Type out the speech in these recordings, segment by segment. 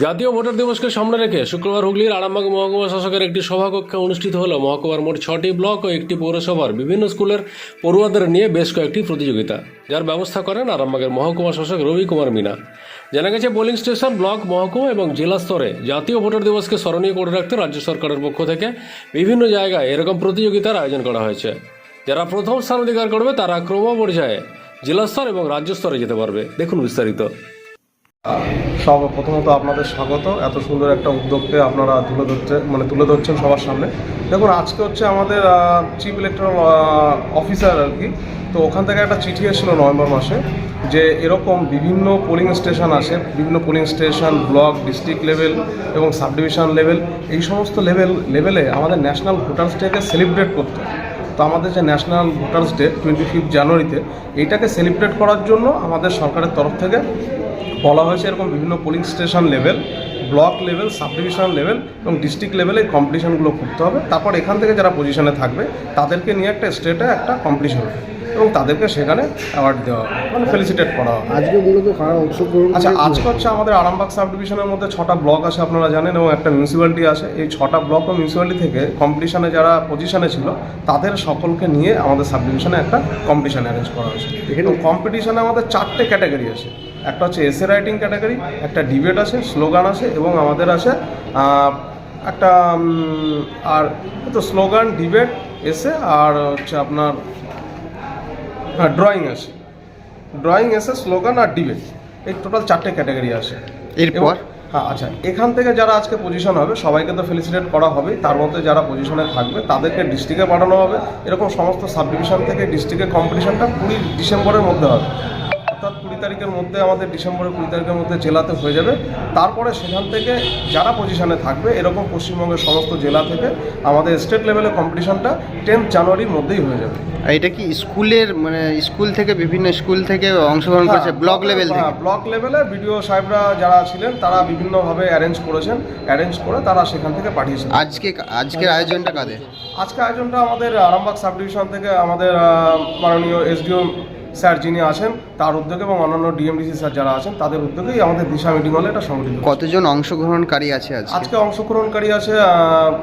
জাতীয় ভোটার দিবসকে সামনে রেখে শুক্রবার হুগলির আরামবাগ মহকুমা শাসকের একটি সভাকক্ষে অনুষ্ঠিত হলো মহকুমার মোট ছটি ব্লক ও একটি পৌরসভার বিভিন্ন স্কুলের পড়ুয়াদের নিয়ে বেশ কয়েকটি প্রতিযোগিতা, যার ব্যবস্থা করেন আরামবাগের মহকুমা শাসক রবি কুমার মিনা। জানা গেছে, পোলিং স্টেশন, ব্লক, মহকুমা এবং জেলা স্তরে জাতীয় ভোটার দিবসকে স্মরণীয় করে রাখতে রাজ্য সরকারের পক্ষ থেকে বিভিন্ন জায়গায় এরকম প্রতিযোগিতার আয়োজন করা হয়েছে। যারা প্রথম স্থান অধিকার করবে, তারা ক্রম পর্যায়ে জেলা স্তর এবং রাজ্য স্তরে যেতে পারবে। দেখুন বিস্তারিত। সব প্রথমত আপনাদের স্বাগত। এত সুন্দর একটা উদ্যোগকে আপনারা তুলে ধরছে মানে তুলে ধরছেন সবার সামনে। দেখুন, আজকে হচ্ছে আমাদের চিফ ইলেকট্রাল অফিসার আর কি। তো ওখান থেকে একটা চিঠি এসেছিল নভেম্বর মাসে যে এরকম বিভিন্ন পোলিং স্টেশন আছে, বিভিন্ন polling station block district level এবং সাব ডিভিশন লেভেল এই সমস্ত লেভেল লেভেলে আমাদের ন্যাশনাল ভোটার্স ডেকে সেলিব্রেট করতে হয়। তো আমাদের যে national voters day twenty fifth জানুয়ারিতে এইটাকে সেলিব্রেট করার জন্য আমাদের সরকারের তরফ থেকে বলা হয়েছে এরকম বিভিন্ন polling station level block level subdivision level এবং ডিস্ট্রিক্ট লেভেলে এই কম্পিটিশনগুলো করতে হবে। তারপর এখান থেকে যারা পজিশনে থাকবে, তাদেরকে নিয়ে একটা স্টেটে একটা কম্পিটিশন হবে। এবং তাদেরকে সেখানে অ্যাওয়ার্ড দেওয়া হবে মানে ফেলিসিটেট করা হবে আজকে মূলত কারা অংশগ্রহণ আচ্ছা? আজকে হচ্ছে আমাদের আরামবাগ সাব ডিভিশনের মধ্যে ছটা ব্লক আছে আপনারা জানেন এবং একটা মিউনিসিপ্যালিটি আছে। এই ছটা ব্লক ও মিউনিসিপ্যালিটি থেকে কম্পিটিশনে যারা পজিশনে ছিল তাদের সকলকে নিয়ে আমাদের সাব ডিভিশনে একটা কম্পিটিশন অ্যারেঞ্জ করা হয়েছে। এবং কম্পিটিশনে আমাদের চারটে ক্যাটাগরি আছে। একটা হচ্ছে এসে রাইটিং ক্যাটাগরি একটা ডিবেট আছে স্লোগান আছে এবং আমাদের আছে একটা আর তো স্লোগান ডিবেট এসে আর হচ্ছে আপনার হ্যাঁ drawing essay drawing essay slogan আর ডিবেট এই টোটাল চারটে ক্যাটাগরি আছে। এরপর? হ্যাঁ আচ্ছা। এখান থেকে যারা আজকে পজিশন হবে সবাইকে তো ফেলিসিটেট করা হবে তার মধ্যে যারা পজিশনে থাকবে তাদেরকে ডিস্ট্রিক্টে পাঠানো হবে। এরকম সমস্ত সাবডিভিশন থেকে ডিস্ট্রিক্টের কম্পিটিশনটা কুড়ি ডিসেম্বরের মধ্যে হবে। তারিখের মধ্যে আমাদের ডিসেম্বরের কুড়ি তারিখের মধ্যে জেলাতে হয়ে যাবে। তারপরে সেখান থেকে যারা পজিশনে থাকবে এরকম পশ্চিমবঙ্গের সমস্ত জেলা থেকে আমাদের স্টেট লেভেলে কম্পিটিশনটা টেন্থ জানুয়ারির মধ্যেই হয়ে যাবে। এটা কি স্কুলের মানে স্কুল থেকে বিভিন্ন স্কুল থেকে অংশগ্রহণ করেছে? হ্যাঁ, ব্লক লেভেল থেকে? হ্যাঁ, ব্লক লেভেলে বিডিও সাহেবরা যারা ছিলেন তারা বিভিন্নভাবে অ্যারেঞ্জ করেছেন। অ্যারেঞ্জ করে তারা সেখান থেকে পাঠিয়েছেন। আজকে আজকের আয়োজনটা কাদের? আজকে আয়োজনটা আমাদের আরামবাগ সাব ডিভিশন থেকে আমাদের মাননীয় এসডিও স্যার যিনি আছেন তার উদ্যোগে এবং অন্যান্য ডিএমডিসি স্যার যারা আছেন তাদের উদ্যোগেই আমাদের দিশা মিটিং হলে এটা সংগঠিত কতজন অংশগ্রহণকারী আছে আজকে? অংশগ্রহণকারী আছে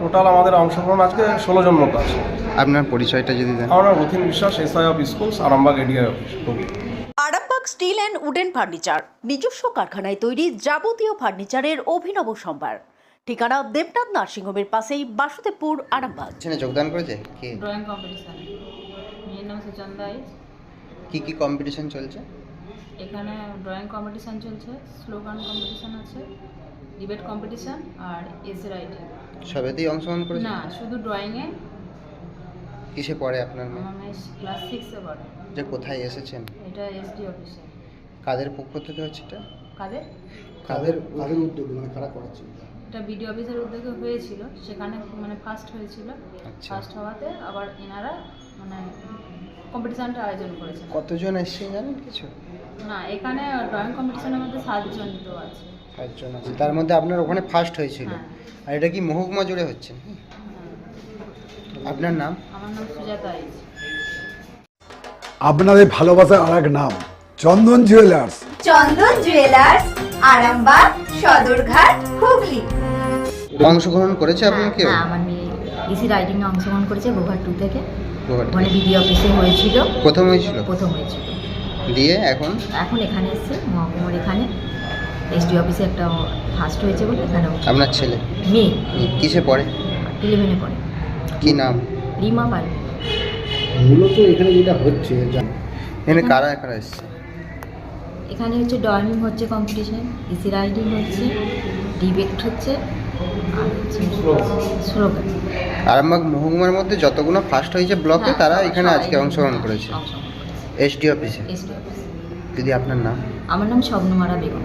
টোটাল আমাদের অংশগ্রহণ আজকে ষোলো জন মতো আছে। আপনার পরিচয়টা যদি দেন। আমার Rathin Biswas SI of schools Arambagh ADI office Arambagh steel and wooden furniture নিজস্ব কারখানায় তৈরি যাবতীয় ফার্নিচারের অভিনব সম্ভার। ঠিকানা দেবনাথ নার্সিংহোমের পাশেই বাসুদেবপুর আরামবাগ। যোগদান করেছে? Drawing competition. মেয়ের নাম কি কি কম্পিটিশন চলছে? এখানে ড্রয়িং কম্পিটিশন চলছে স্লোগান কম্পিটিশন আছে ডিবেট কম্পিটিশন আর এসে রাইটিং সবেতেই অংশগ্রহণ করেছে না শুধু ড্রয়িংয়ে কিসে পড়ে আপনার মেয়ে? আমার মেয়ে ক্লাস সিক্সে পড়ে। যে কোথায় এসেছেন? এটা এসডি অফিসে কাদের পক্ষ থেকে হচ্ছে এটা? কাদের? কাদের কাদের উদ্যোগে মানে কারা করাচ্ছে? এটা বিডিও অফিসের উদ্যোগে হয়েছিল সেখানে মানে ফার্স্ট হয়েছিল। আচ্ছা। ফার্স্ট হওয়াতে আবার এনারা মানে কম্পিটিশনটা আয়োজন করেছেন। কতজন এসছে জানেন কিছু? না এখানে ড্রয়িং কম্পিটিশনের মধ্যে সাতজন তো আছে। সাতজন আছে। তার মধ্যে আপনার ওখানে ফার্স্ট হয়েছিল। হ্যাঁ। আর এটা কি মহকুমা জুড়ে হচ্ছে? হ্যাঁ। আপনার নাম? আমার নাম সুজাতা আপনাদের ভালোবাসার আর এক নাম চন্দন জুয়েলার্স চন্দন জুয়েলার্স আরামবাগ সদরঘাট হুগলি। অংশগ্রহণ করেছে আপনার কেউ? হ্যাঁ আমার মেয়ে ইসি রাইডিং এ অংশগ্রহণ করেছে গোঘাট টু থেকে। ওখানে বিডি অফিসে হয়েছিল। প্রথম হয়েছিল? প্রথম হয়েছিল। দিয়ে এখন? এখন এখানে এসছে মহকুমার এখানে। এসডি অফিসে একটা ফার্স্ট হয়েছে বলে এখানে আপনার ছেলে? মেয়ে। কিসে পড়ে? ইলেভেনে পড়ে। কি নাম? রিমা পাল। মূলত এখানে যেটা হচ্ছে এখানে কারা কারা এসছে? এখানে হচ্ছে ড্রয়িং হচ্ছে কম্পিটিশন ইসি রাইডিং হচ্ছে ডিবেট হচ্ছে আর হচ্ছে স্লোগান আরামবাগ মহকুমার মধ্যে যতগুলো ফার্স্ট হয়েছে ব্লকে হ্যাঁ, তারা এখানে সবাই আজকে অংশগ্রহণ করেছে। অংশগ্রহণ করেছে। এসডি অফিসে এসডি অফিস যদি আপনার নাম? আমার নাম স্বপ্নমারা বেগম।